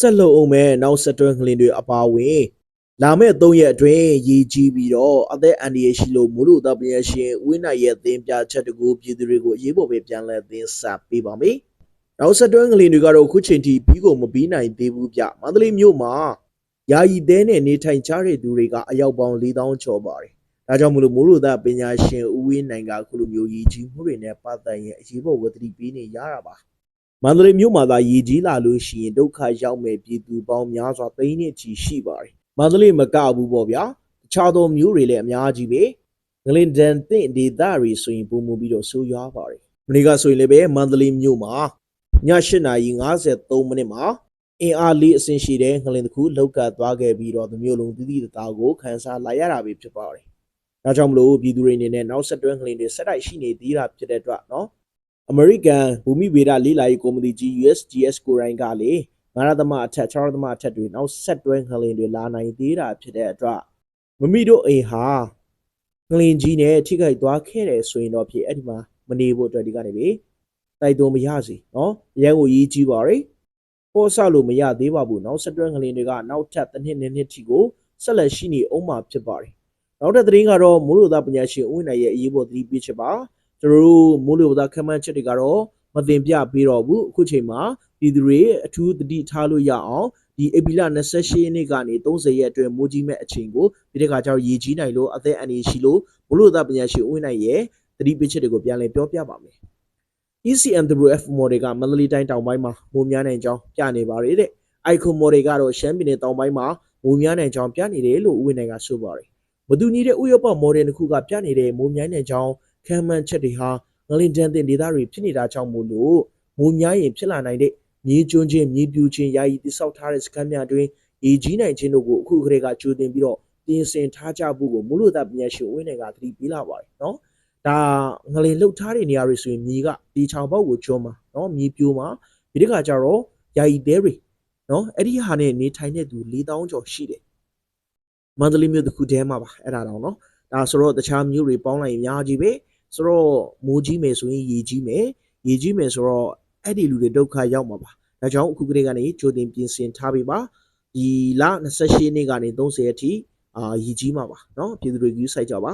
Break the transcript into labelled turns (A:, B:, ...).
A: ဆက်လုံအောင်မဲ့နောက်ဆက်တွဲငလင်တွေအပါအဝင်လာမယ့်၃ရက်အတွင်းရည်ကြီးပြီးတော့အသက်အန္တရာယ်ရှိလို့မူလို့တပ်ပညာရှင်ဝိနိုင်ရဲ့သင်ပြချက်တကူပြည်သူတွေကိုအရေးပေါ်ပဲပြန်လည်သင်ဆက်ပေးပါမယ်။နောက်ဆက်တွဲငလင်တွေကတော့အခုချိန်ထိပြီးကုန်မပြီးနိုင်သေးဘူးဗျ။မန္တလေးမြို့မှာယာယီတဲနဲ့နေထိုင်ကြတဲ့သူတွေကအယောက်ပေါင်း၄000ကျော်ပါတယ်။ဒါကြောင့်မလို့မူလို့တပ်ပညာရှင်ဦးဝင်းနိုင်ကအခုလိုမျိုးရည်ကြီးမှုတွေနဲ့ပတ်သက်ရင်အရေးပေါ်ဝတ္တိပေးနေရတာပါ။ မန္တလေးမြို့မှာသာရည်ကြီးလာလို့ရှိရင်ဒုက္ခရောက်မဲ့ပြည်သူပေါင်းများစွာသိန်းနဲ့ချီရှိပါတယ်။မန္တလေးမကဘူးပေါ့ဗျာ။တခြားသောမြို့တွေလည်းအများကြီးပဲ။ငလင်ဒန်တင့်ဒေသတွေဆိုရင်ပုံမူပြီးတော့ဆိုးရွားပါတယ်။မနေ့ကဆိုရင်လည်းပဲမန္တလေးမြို့မှာည8:53မိနစ်မှာအင်အားလေးအဆင့်ရှိတဲ့ငလင်တစ်ခုလောက်ကပ်သွားခဲ့ပြီးတော့ဒီမျိုးလုံးတည်တည်တသားကိုခန်းစားလာရတာပဲဖြစ်ပါတယ်။ဒါကြောင့်မလို့ပြည်သူတွေအနေနဲ့နောက်ဆက်တွဲငလင်တွေဆက်တိုက်ရှိနေသေးတာဖြစ်တဲ့အတွက်နော် အမေရိကန်ဘူမိဗေဒလေးလာရေးကော်မတီကြီး USGS ကိုရိုင်းကလေငါးရသမအထက်6ရသမအထက်တွေနောက်ဆက်တွဲငလင်တွေလာနိုင်သေးတာဖြစ်တဲ့အတွက်မမိတို့အိမ်ဟာငလင်ကြီးနဲ့ထိခိုက်သွားခဲ့တယ်ဆိုရင်တော့ဖြစ်အဲ့ဒီမှာမနေဖို့အတွက်ဒီကနေပဲတိုက်တွန်းမရစီနော်အရင်ကိုရေးကြည့်ပါရယ်ပေါ်ဆောက်လို့မရသေးပါဘူးနောက်ဆက်တွဲငလင်တွေကနောက်ထပ်တစ်နှစ်နှစ်နှစ်ထိကိုဆက်လက်ရှိနေအောင်မှာဖြစ်ပါတယ်နောက်ထပ်သတင်းကတော့မိုးလေဝသပညာရှင်ဦးဝင်းနိုင်ရဲ့အရေးပေါ်သတိပေးချက်ပါ ကျွန်တော်တို့မိုးလေဝသခန့်မှန်းချက်တွေကတော့မတင်ပြပေးတော့ဘူးအခုချိန်မှာပြည်သူတွေအထူးသတိထားလို့ရအောင်ဒီဧပြီလ28ရက်နေ့ကနေ30ရက်အတွင်းမိုးကြီးမဲ့အချိန်ကိုဒီတစ်ခါကျတော့ရေကြီးနိုင်လို့အသက်အန္တရာယ်ရှိလို့မိုးလေဝသပညာရှင်ဦးဝင်းနိုင်ရဲ့သတိပေးချက်တွေကိုပြန်လည်ပြောပြပါမယ် ECMWF model ကမန္တလေးတိုင်းတောင်ပိုင်းမှာမိုးများနိုင်ကြောင်းပြနေပါတယ်တဲ့ ICO model ကတော့ရှမ်းပြည်နယ်တောင်ပိုင်းမှာမိုးများနိုင်ကြောင်းပြနေတယ်လို့ဦးဝင်းနိုင်ကဆိုပါတယ်မတူညီတဲ့ဥရောပ model တစ်ခုကပြနေတဲ့မိုးများနိုင်ကြောင်း ခံမှန်းချက်တွေဟာငလင်တန်တင်ဒေသတွေဖြစ်နေတာကြောင့်မို့လို့မိုးများရင်ဖြစ်လာနိုင်တဲ့မြေကျွန်းချင်းမြေပြူချင်းယာယီတိဆောက်ထားတဲ့စခန်းများတွင်ရေကြီးနိုင်ခြင်းတို့ကိုအခုခရေကကြိုတင်ပြီးတော့ပြင်ဆင်ထားကြဖို့ကိုမူလို့သားပညာရှင်ဝင်းတွေကသတိပေးလာပါတယ်နော်ဒါငလင်လှုပ်ထားတဲ့နေရာတွေဆိုရင်မြေကဒီချောင်ပေါက်ကိုကျွန်းမှာနော်မြေပြိုမှာဒီတစ်ခါကျတော့ယာယီတဲတွေနော်အဲ့ဒီဟာနဲ့နေထိုင်တဲ့သူ4000ကျော်ရှိတယ်မန္တလေးမြို့တစ်ခုတည်းမှာပါအဲ့ဒါတော့နော်ဒါဆိုတော့တခြားမြို့တွေပေါင်းလိုက်ရင်အများကြီးပဲ ဆိုတော့မိုးကြီးမယ်ဆိုရင်ရေကြီးမယ်ရေကြီးမယ်ဆိုတော့အဲ့ဒီလူတွေဒုက္ခရောက်မှာပါဒါကြောင့်အခုကလေးကနေကြိုတင်ပြင်ဆင်ထားပေးပါဒီလ28ရက်နေ့ကနေ30ရက်ထိအာရေကြီးမှာပါเนาะပြည်သူတွေယူဆိုင်ကြပါ